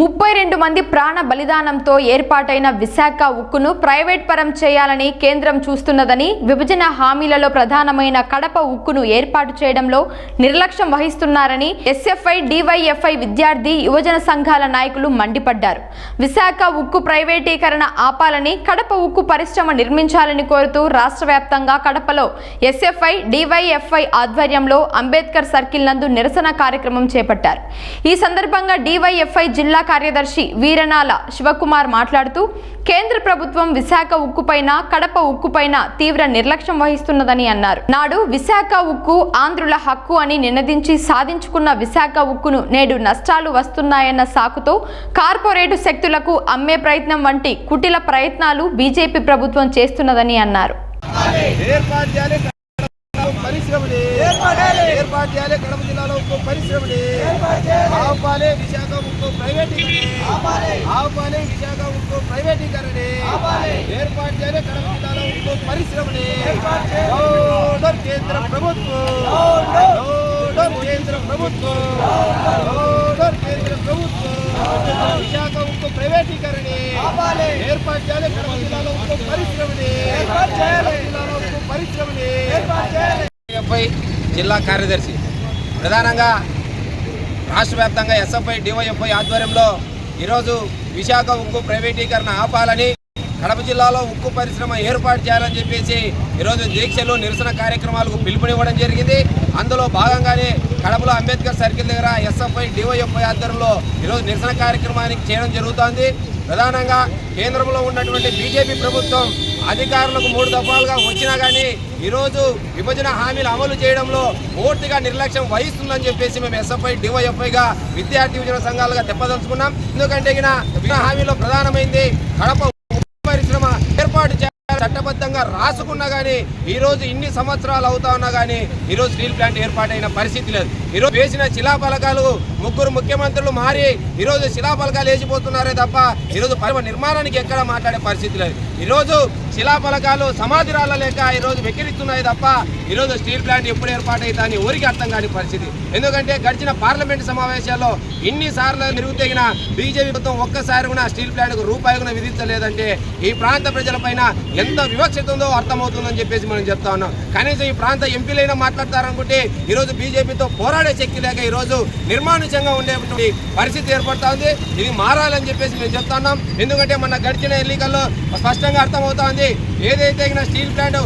ముప్పై రెండు మంది ప్రాణ బలిదానంతో ఏర్పాటైన విశాఖ ఉక్కును ప్రైవేట్ పరం చేయాలని కేంద్రం చూస్తున్నదని విభజన హామీలలో ప్రధానమైన కడప ఉక్కును ఏర్పాటు చేయడంలో నిర్లక్ష్యం వహిస్తున్నారని ఎస్ఎఫ్ఐ డివైఎఫ్ఐ విద్యార్థి యువజన సంఘాల నాయకులు మండిపడ్డారు. విశాఖ ఉక్కు ప్రైవేటీకరణ ఆపాలని కడప ఉక్కు పరిశ్రమ నిర్మించాలని కోరుతూ రాష్ట్ర వ్యాప్తంగా కడపలో ఎస్ఎఫ్ఐ డివైఎఫ్ఐ ఆధ్వర్యంలో అంబేద్కర్ సర్కిల్ నందు నిరసన కార్యక్రమం చేపట్టారు. ఈ సందర్భంగా డివైఎఫ్ఐ జిల్లా కార్యదర్శి వీరనాల శివకుమార్ మాట్లాడుతూ కేంద్ర ప్రభుత్వం విశాఖ ఉక్కుపైన కడప ఉక్కుపైన తీవ్ర నిర్లక్ష్యం వహిస్తున్నదని అన్నారు. నాడు విశాఖ ఉక్కు ఆంధ్రుల హక్కు అని నినదించి సాధించుకున్న విశాఖ ఉక్కును నేడు నష్టాలు వస్తున్నాయన్న సాకుతో కార్పొరేటు శక్తులకు అమ్మే ప్రయత్నం వంటి కుటిల ప్రయత్నాలు బీజేపీ ప్రభుత్వం చేస్తున్నదని అన్నారు. పరిశ్రమని ఏర్పాటు చేయాలి. కడప జిల్లాలో ఉక్కు పరిశ్రమని ఆపాలి విశాఖ ఉక్కు ప్రైవేటీకరణ ఆపాలి విశాఖ ఉక్కు ప్రైవేటీకరణ ఏర్పాటు చేయాలి. కడప జిల్లాలో ఉక్కు పరిశ్రమని ఓడర్ కేంద్ర ప్రభుత్వం. ఓడర్ కేంద్ర ప్రభుత్వం. ఓడర్ కేంద్ర ప్రభుత్వం. విశాఖ ఉక్కు ప్రైవేటీకరణ ఏర్పాటు చేయాలి. కడప జిల్లాలో ఉక్కు పరిశ్రమని ఏర్పాటు చేయాలి జిల్లాలో ఉక్కు పరిశ్రమని ఎస్ఎఫ్ఐ జిల్లా కార్యదర్శి. ప్రధానంగా రాష్ట్ర వ్యాప్తంగా ఎస్ఎఫ్ఐ డివైఎఫ్ఐ ఆధ్వర్యంలో ఈరోజు విశాఖ ఉక్కు ప్రైవేటీకరణ ఆపాలని కడప జిల్లాలో ఉక్కు పరిశ్రమ ఏర్పాటు చేయాలని చెప్పేసి ఈరోజు దీక్షలు నిరసన కార్యక్రమాలకు పిలుపునివ్వడం జరిగింది. అందులో భాగంగానే కడపలో అంబేద్కర్ సర్కిల్ దగ్గర ఎస్ఎఫ్ఐ డివైఎఫ్ఐ ఆధ్వర్యంలో ఈరోజు నిరసన కార్యక్రమానికి చేయడం జరుగుతోంది. ప్రధానంగా కేంద్రంలో ఉన్నటువంటి బీజేపీ ప్రభుత్వం అధికారులకు మూడు దఫాలుగా వచ్చినా కానీ ఈరోజు విభజన హామీలు అమలు చేయడంలో పూర్తిగా నిర్లక్ష్యం వహిస్తుందని చెప్పేసి మేము ఎస్ఎఫ్ఐ డివైఎఫ్ఐగా విద్యార్థి విభజన సంఘాలుగా దెబ్బతలుచుకున్నాం. ఎందుకంటే విభజన హామీలో ప్రధానమైంది కడప పరిశ్రమ ఏర్పాటు చేయాలి రాసుకున్నా కానీ ఈ రోజు ఇన్ని సంవత్సరాలు అవుతా ఉన్నా కానీ ఈ రోజు స్టీల్ ప్లాంట్ ఏర్పాటైన పరిస్థితి లేదు. ఈరోజు వేసిన శిలాఫలకాలు ముగ్గురు ముఖ్యమంత్రులు మారి ఈ రోజు శిలాఫలకాలు వేసిపోతున్నారే తప్ప ఈ రోజు నిర్మాణానికి ఎక్కడ మాట్లాడే పరిస్థితి లేదు. ఈ రోజు శిలాఫలకాలు సమాధి రాళ్ళ లేక ఈ రోజు వెక్కిరిస్తున్నాయి తప్ప ఈరోజు స్టీల్ ప్లాంట్ ఎప్పుడు ఏర్పాటైతే అని ఊరికి అర్థం కాని పరిస్థితి. ఎందుకంటే గడిచిన పార్లమెంట్ సమావేశాల్లో ఇన్నిసార్లు సార్లు బీజేపీ ప్రభుత్వం ఒక్కసారి కూడా స్టీల్ ప్లాంట్ రూపాయి కూడా విధించలేదంటే ఈ ప్రాంత ప్రజలపైన ఎంత వివక్షత జరుగుతుందో అర్థమవుతుందని చెప్పేసి మనం చెప్తా ఉన్నాం. కనీసం ఈ ప్రాంత ఎంపీలైనా మాట్లాడతారనుకుంటే ఈ రోజు బీజేపీతో పోరాడే శక్తి లేక ఈ రోజు నిర్మానుషంగా ఉండేటువంటి పరిస్థితి ఏర్పడతా ఉంది. ఇది మారాలని చెప్పేసి మేము చెప్తా ఉన్నాం. ఎందుకంటే మన గడిచిన ఎన్నికల్లో స్పష్టంగా అర్థమవుతా ఉంది. ఏదైతే స్టీల్ ప్లాంట్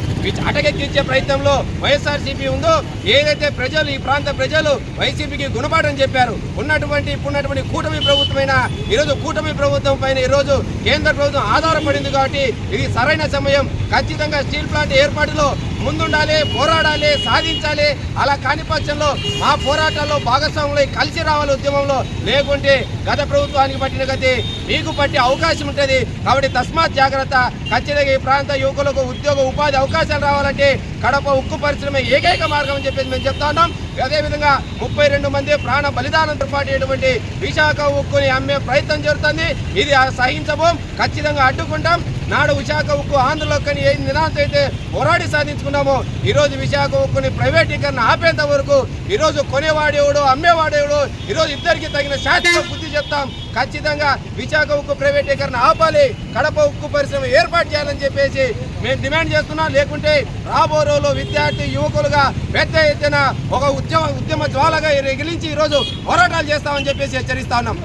అటకెక్కించే ప్రయత్నంలో వైఎస్ఆర్సీపీ ఉందో ఏదైతే ప్రజలు ఈ ప్రాంత ప్రజలు వైసీపీకి గుణపాఠం చెప్పారు ఉన్నటువంటి ఇప్పుడున్నటువంటి కూటమి ప్రభుత్వమైన ఈరోజు కూటమి ప్రభుత్వం పైన ఈరోజు కేంద్ర ప్రభుత్వం ఆధారపడింది కాబట్టి ఇది సరైన సమయం. ఖచ్చితంగా స్టీల్ ప్లాంట్ ఏర్పాటులో ముందుండాలి పోరాడాలి సాధించాలి. అలా కాని పక్షంలో మా పోరాటాల్లో భాగస్వాములు కలిసి రావాలి ఉద్యమంలో. లేకుంటే గత ప్రభుత్వానికి పట్టిన గతి మీకు పట్టే అవకాశం ఉంటుంది. కాబట్టి తస్మాత్ జాగ్రత్త. ఖచ్చితంగా ఈ ప్రాంత యువకులకు ఉద్యోగ ఉపాధి అవకాశాలు రావాలంటే కడప ఉక్కు పరిశ్రమ ఏకైక మార్గం అని చెప్పేసి మేము చెప్తా ఉన్నాం. అదేవిధంగా ముప్పై రెండు మంది ప్రాణ బలిదానంతో పాటేటువంటి విశాఖ ఉక్కుని అమ్మే ప్రయత్నం జరుగుతుంది. ఇది సహించబోం. ఖచ్చితంగా అడ్డుకుంటాం. నాడు విశాఖ ఉక్కు ఆంధ్రలోకి ఏ నినాదంతో అయితే పోరాడి సాధించుకున్నామో ఈరోజు విశాఖ ఉక్కుని ప్రైవేటీకరణ ఆపేంత వరకు ఈరోజు కొనేవాడేవుడు అమ్మేవాడేవుడు ఈరోజు ఇద్దరికి తగిన శాస్త్ర బుద్ధి చెప్తాం. ఖచ్చితంగా విశాఖ ఉక్కు ప్రైవేటీకరణ ఆపాలి కడప ఉక్కు పరిశ్రమ ఏర్పాటు చేయాలని చెప్పేసి మేము డిమాండ్ చేస్తున్నాం. లేకుంటే రాబో రోజుల్లో విద్యార్థి యువకులుగా పెద్ద ఎత్తున ఒక ఉద్యమ ఉద్యమ జ్వాలగా ఎగిలించి ఈరోజు పోరాటాలు చేస్తామని చెప్పేసి హెచ్చరిస్తా ఉన్నాం.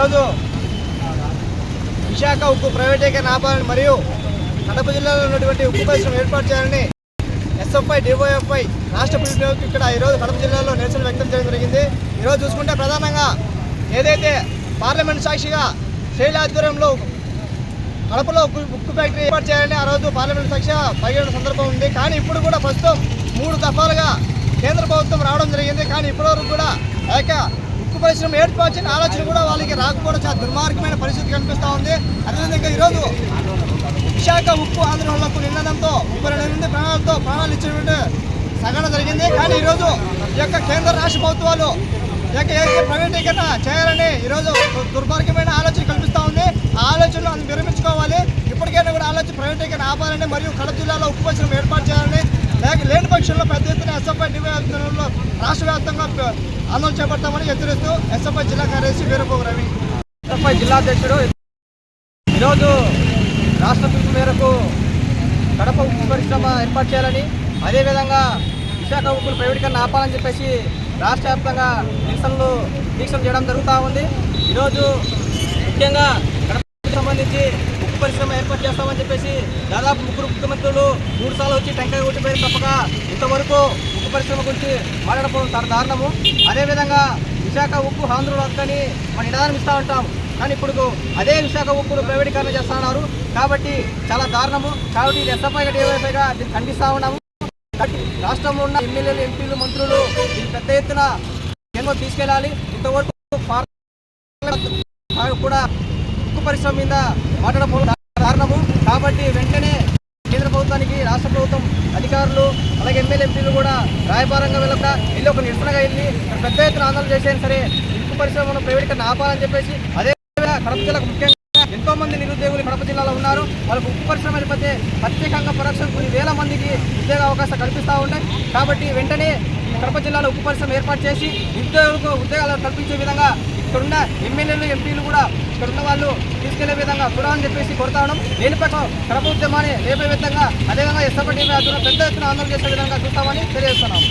ఈరోజు విశాఖ ఉక్కు ప్రైవేటీకరణ ఆపాలని మరియు కడప జిల్లాలో ఉన్నటువంటి ఉక్కు పరిశ్రమ ఏర్పాటు చేయాలని ఎస్ఎఫ్ఐ డివైఎఫ్ఐ రాష్ట్ర పిలుపు ఇక్కడ ఈరోజు కడప జిల్లాలో నిరసన వ్యక్తం చేయడం జరిగింది. ఈరోజు చూసుకుంటే ప్రధానంగా ఏదైతే పార్లమెంట్ సాక్షిగా శైల ఆధ్వర్యంలో కడపలో ఉక్కు ఫ్యాక్టరీ ఏర్పాటు చేయాలని ఆ రోజు పార్లమెంట్ సాక్షిగా పరిగణన సందర్భం ఉంది. కానీ ఇప్పుడు కూడా ప్రస్తుతం మూడు దఫాలుగా కేంద్ర ప్రభుత్వం రావడం జరిగింది. కానీ ఇప్పటివరకు కూడా ఆ యొక్క ఉక్కు పరిశ్రమ ఏర్పాటు ఆలోచన కూడా వాళ్ళకి రాకపోవడం చాలా దుర్మార్గమైన పరిస్థితి కనిపిస్తూ ఉంది. అదేవిధంగా ఈరోజు విశాఖ ఉక్కు ఆందోళనలకు నిన్నదంతో ముప్పై రెండు మంది ప్రాణాలతో ప్రాణాలు ఇచ్చినటువంటి సంఘటన జరిగింది. కానీ ఈరోజు ఈ యొక్క కేంద్ర రాష్ట్ర ప్రభుత్వాలు యొక్క ప్రైవేటీకరణ చేయాలని ఈరోజు దుర్మార్గమైన ఆలోచన కల్పిస్తూ ఉంది. ఆ ఆలోచనలు అది విరమించుకోవాలి. ఇప్పటికైనా కూడా ఆలోచన ప్రైవేటీకరణ ఆపాలని మరియు కడప జిల్లాలో ఉక్కు పరిశ్రమ ఏర్పాటు చేయాలని లేక లేని పక్షంలో పెద్ద ఎత్తున ఎస్ఎఫ్ఐ నివేదనలో రాష్ట్ర వ్యాప్తంగా ఆందోళన చేపడతామని హెచ్చరిస్తూ ఎస్ఎఫ్ఐ జిల్లా కార్యదర్శి వీరభోగ రవి. ఎస్ఎఫ్ఐ జిల్లా అధ్యక్షుడు ఈరోజు రాష్ట్ర పిలుపు మేరకు కడప ఉక్కు పరిశ్రమ ఏర్పాటు చేయాలని అదేవిధంగా విశాఖ ఉక్కులు ప్రైవేటీకరణ ఆపాలని చెప్పేసి రాష్ట్ర వ్యాప్తంగా నిరసనలు దీక్షలు చేయడం జరుగుతూ ఉంది. ఈరోజు ముఖ్యంగా కడప సంబంధించి పరిశ్రమ ఏర్పాటు చేస్తామని చెప్పేసి దాదాపు ముగ్గురు ముఖ్యమంత్రులు మూడు సార్లు వచ్చి టెంకాయ కొట్టిపోయిన తప్పక. ఇంతవరకు ఉక్కు పరిశ్రమ గురించి మాట్లాడకపోవడం చాలా దారుణము. అదేవిధంగా విశాఖ ఉక్కు ఆంధ్రులు హక్కని మన నినాదం ఇస్తూ ఉంటాం. కానీ ఇప్పుడు అదే విశాఖ ఉక్కును ప్రైవేటీకరణ చేస్తున్నారు కాబట్టి చాలా దారుణము. కాబట్టి ఇది ఎస్ఎఫ్ఐగా డివైఎఫ్ఐగా దీన్ని ఖండిస్తూ ఉన్నాము. రాష్ట్రంలో ఉన్న ఎమ్మెల్యేలు ఎంపీలు మంత్రులు పెద్ద ఎత్తున కేంద్రం తీసుకెళ్ళాలి. ఇంతవరకు కూడా ఉక్కు పరిశ్రమ మీద మాట్లాడకపోవడం కారణము కాబట్టి వెంటనే కేంద్ర ప్రభుత్వానికి రాష్ట్ర ప్రభుత్వం అధికారులు అలాగే ఎమ్మెల్యే ఎంపీలు కూడా రాయబారంగా వెళ్ళకుండా వెళ్ళి ఒక నిరసనగా వెళ్ళి పెద్ద ఎత్తున ఆందోళన చేసేది సరే. ఉక్కు పరిశ్రమను ప్రైవేట్గా ఆపాలని చెప్పేసి అదే విధంగా కడప జిల్లాకు ముఖ్యంగా ఎంతో మంది నిరుద్యోగులు కడప జిల్లాలో ఉన్నారు. వాళ్ళకు ఉక్కు పరిశ్రమ వెళ్ళిపోతే ప్రత్యేకంగా పరోక్షలు కొన్ని వేల మందికి ఉద్యోగ అవకాశాలు కల్పిస్తూ ఉంటాయి. కాబట్టి వెంటనే కడప జిల్లాలో ఉక్కు పరిశ్రమ ఏర్పాటు చేసి నిరుద్యోగులకు ఉద్యోగాలు కల్పించే విధంగా ఇక్కడున్న ఎమ్మెల్యేలు ఎంపీలు కూడా ఇక్కడున్న వాళ్ళు తీసుకెళ్ళే విధంగా చూడాలని చెప్పేసి కోరుతా ఉన్నాం. లేని పక్షం కడప ఉద్యమాన్ని లేపే విధంగా అదేవిధంగా ఎస్ఎఫ్ఐ పెద్ద ఎత్తున ఆందోళన చేసే విధంగా చూస్తామని తెలియజేస్తున్నాం.